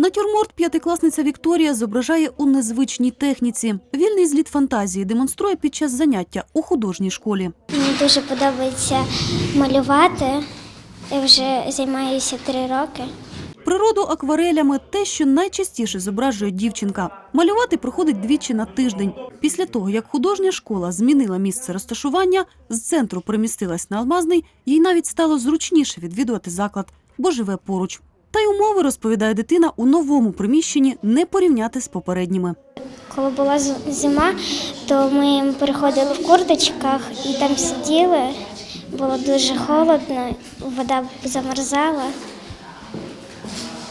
Натюрморт п'ятикласниця Вікторія зображає у незвичній техніці. Вільний зліт фантазії демонструє під час заняття у художній школі. Мені дуже подобається малювати. Я вже займаюся три роки. Природу акварелями те, що найчастіше зображує дівчинка. Малювати проходить двічі на тиждень. Після того, як художня школа змінила місце розташування, з центру перемістилась на Алмазний, їй навіть стало зручніше відвідувати заклад, бо живе поруч. Та й умови, розповідає дитина, у новому приміщенні не порівняти з попередніми. Коли була зима, то ми переходили в курточках і там сиділи. Було дуже холодно, вода замерзала.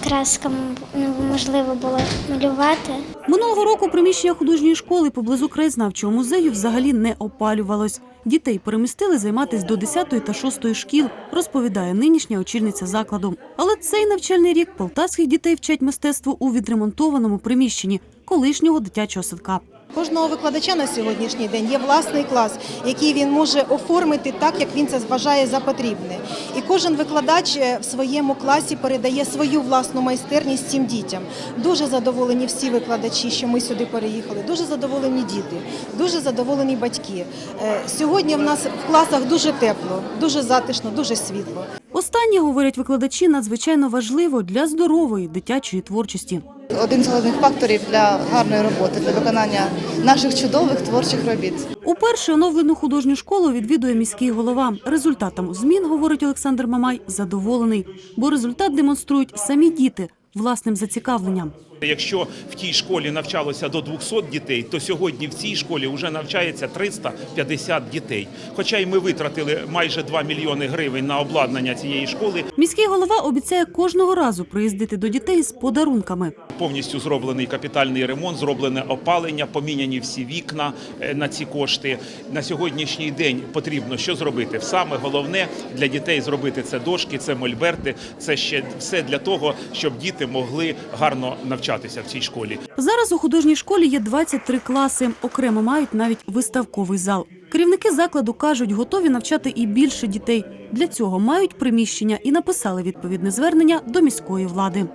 Красками неможливо було малювати. Минулого року приміщення художньої школи поблизу краєзнавчого музею взагалі не опалювалось. Дітей перемістили займатися до 10 та 6 шкіл, розповідає нинішня очільниця закладу. Але цей навчальний рік полтавських дітей вчать мистецтво у відремонтованому приміщенні колишнього дитячого садка. Кожного викладача на сьогоднішній день є власний клас, який він може оформити так, як він це вважає за потрібне. І кожен викладач е, в своєму класі передає свою власну майстерність цим дітям. Дуже задоволені всі викладачі, що ми сюди переїхали. Дуже задоволені діти, дуже задоволені батьки. Е, Сьогодні в нас в класах дуже тепло, дуже затишно, дуже світло. Останнє, говорять викладачі, надзвичайно важливо для здорової дитячої творчості. Один з головних факторів для гарної роботи, для виконання наших чудових творчих робіт. Уперше оновлену художню школу відвідує міський голова. Результатом змін, говорить Олександр Мамай, задоволений, бо результат демонструють самі діти власним зацікавленням. Якщо в тій школі навчалося до 200 дітей, то сьогодні в цій школі вже навчається 350 дітей. Хоча й ми витратили майже 2 мільйони гривень на обладнання цієї школи, Міський голова обіцяє кожного разу приїздити до дітей з подарунками. повністю зроблений капітальний ремонт, зроблене опалення, поміняні всі вікна е, на ці кошти. На сьогоднішній день потрібно що зробити? Саме головне для дітей зробити це дошки, це мольберти, це ще все для того, щоб діти могли гарно навчатися в цій школі. Зараз у художній школі є 23 класи. Окремо мають навіть виставковий зал. Керівники закладу кажуть, готові навчати і більше дітей. Для цього мають приміщення і написали відповідне звернення до міської влади.